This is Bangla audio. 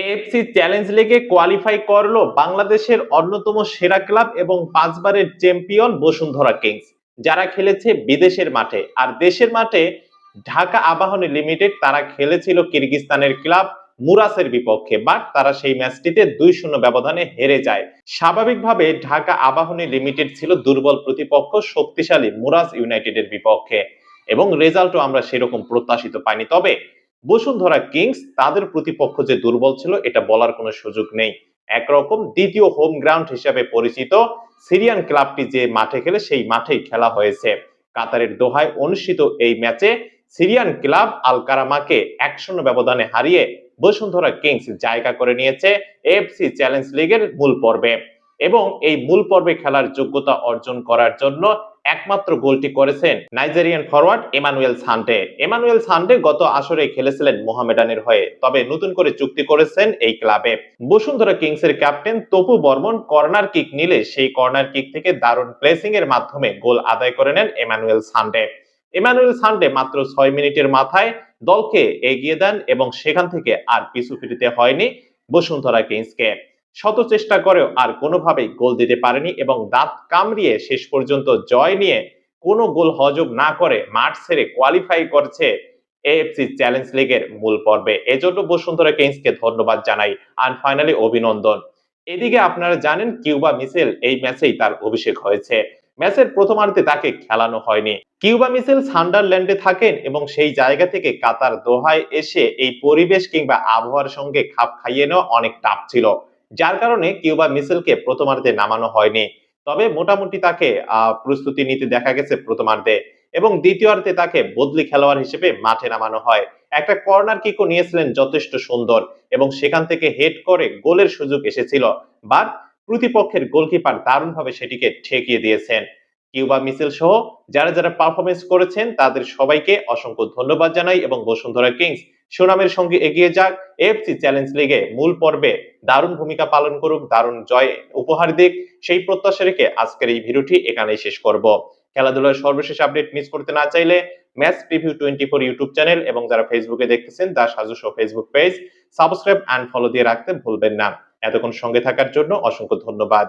এএফসি চ্যালেঞ্জ লিগে কোয়ালিফাই করল বাংলাদেশের অন্যতম সেরা ক্লাব এবং পাঁচবারের চ্যাম্পিয়ন বসুন্ধরা কিংস যারা খেলেছে বিদেশের মাঠে, আর দেশের মাঠে ঢাকা আবাহনী লিমিটেড তারা খেলেছিল কিরগিস্তানের ক্লাব মুরাসের বিপক্ষে বাট তারা সেই ম্যাচটিতে দুই শূন্য ব্যবধানে হেরে যায়। স্বাভাবিকভাবে ঢাকা আবাহনী লিমিটেড ছিল দুর্বল প্রতিপক্ষ, শক্তিশালী মুরাস ইউনাইটেডের বিপক্ষে, এবং রেজাল্টও আমরা সেরকম প্রত্যাশিত পাইনি। তবে বসুন্ধরা কিংস তাদের প্রতিপক্ষ যে দুর্বল ছিল, এটা বলার কোনো সুযোগ নেই। একরকম দ্বিতীয় হোম গ্রাউন্ড হিসেবে পরিচিত সিরিয়ান ক্লাবটি যে মাঠে খেলে, সেই মাঠেই খেলা হয়েছে। কাতারের দোহায় অনুষ্ঠিত এই ম্যাচে সিরিয়ান ক্লাব আল কারামাকে এক শূন্য ব্যবধানে হারিয়ে বসুন্ধরা কিংস জায়গা করে নিয়েছে এফসি চ্যালেঞ্জ লিগের মূল পর্বে। এবং এই মূল পর্বে খেলার যোগ্যতা অর্জন করার জন্য একমাত্র গোলটি করেছেন Nigerian forward Emmanuel Sunday Emmanuel Sunday গত আসরে খেলেছিলেন মোহামেডানের হয়ে, তবে নতুন করে চুক্তি করেছেন এই ক্লাবে। বসুন্ধরা কিংসের captain Topu Barman corner kick নিলে সেই কর্নার কিক থেকে দারুণ প্লেসিং এর মাধ্যমে গোল আদায় করে নেন এমানুয়েল সান্ডে এমানুয়েল সান্ডে মাত্র ছয় মিনিটের মাথায় দলকে এগিয়ে দেন এবং সেখান থেকে আর পিছু ফিরিতে হয়নি বসুন্ধরা কিংসকে। শত চেষ্টা করেও আর কোনোভাবেই গোল দিতে পারেনি এবং দাঁত কামড়িয়ে শেষ পর্যন্ত জয় নিয়ে কোনো গোল হজব না করে মাঠ ছেড়ে কোয়ালিফাই করছে এএফসি চ্যালেঞ্জ লিগের মূল পর্বে। এজন্য বসুন্ধরা কিংসকে ধন্যবাদ জানাই। আর ফাইনালি অভিনন্দন। এদিকে আপনারা জানেন কিউবা মিসেল এই ম্যাচেই তার অভিষেক হয়েছে। ম্যাচের প্রথমার্ধে তাকে খেলানো হয়নি। কিউবা মিসেল সান্ডারল্যান্ডে থাকেন এবং সেই জায়গা থেকে কাতার দোহায় এসে এই পরিবেশ কিংবা আবহাওয়ার সঙ্গে খাপ খাইয়ে নেওয়া অনেক টাফ ছিল। যার কারণে কিউবা মিসেলকে প্রথমার্ধে নামানো হয়নি। তবে মোটামুটি তাকে প্রস্তুতি নিতে দেখা গেছে প্রথমার্ধে এবং দ্বিতীয়ার্ধে তাকে বদলি খেলোয়াড় হিসেবে মাঠে নামানো হয়। একটা কর্নার কিকও নিয়েছিলেন যথেষ্ট সুন্দর এবং সেখান থেকে হেড করে গোলের সুযোগ এসেছিল। বাট প্রতিপক্ষের গোলকিপার দারুণভাবে সেটিকে ঠেকিয়ে দিয়েছেন। কিউবা মিসেল সহ যারা যারা পারফরমেন্স করেছেন তাদের সবাইকে অসংখ্য ধন্যবাদ জানাই এবং বসুন্ধরা কিংস সুনামের সঙ্গে এগিয়ে যাক এফসি চ্যালেঞ্জ লিগে। মূল পর্বে দারুণ ভূমিকা পালন করুক, দারুণ জয় উপহার দিক, সেই প্রত্যাশা রেখে আজকের এই ভিডিওটি এখানেই শেষ করব। খেলাধুলার সর্বশেষ আপডেট মিস করতে না চাইলে match preview twenty four YouTube channel এবং যারা ফেসবুকে দেখতেছেন তার Saju Facebook page, subscribe and follow দিয়ে রাখতে ভুলবেন না। এতক্ষণ সঙ্গে থাকার জন্য অসংখ্য ধন্যবাদ।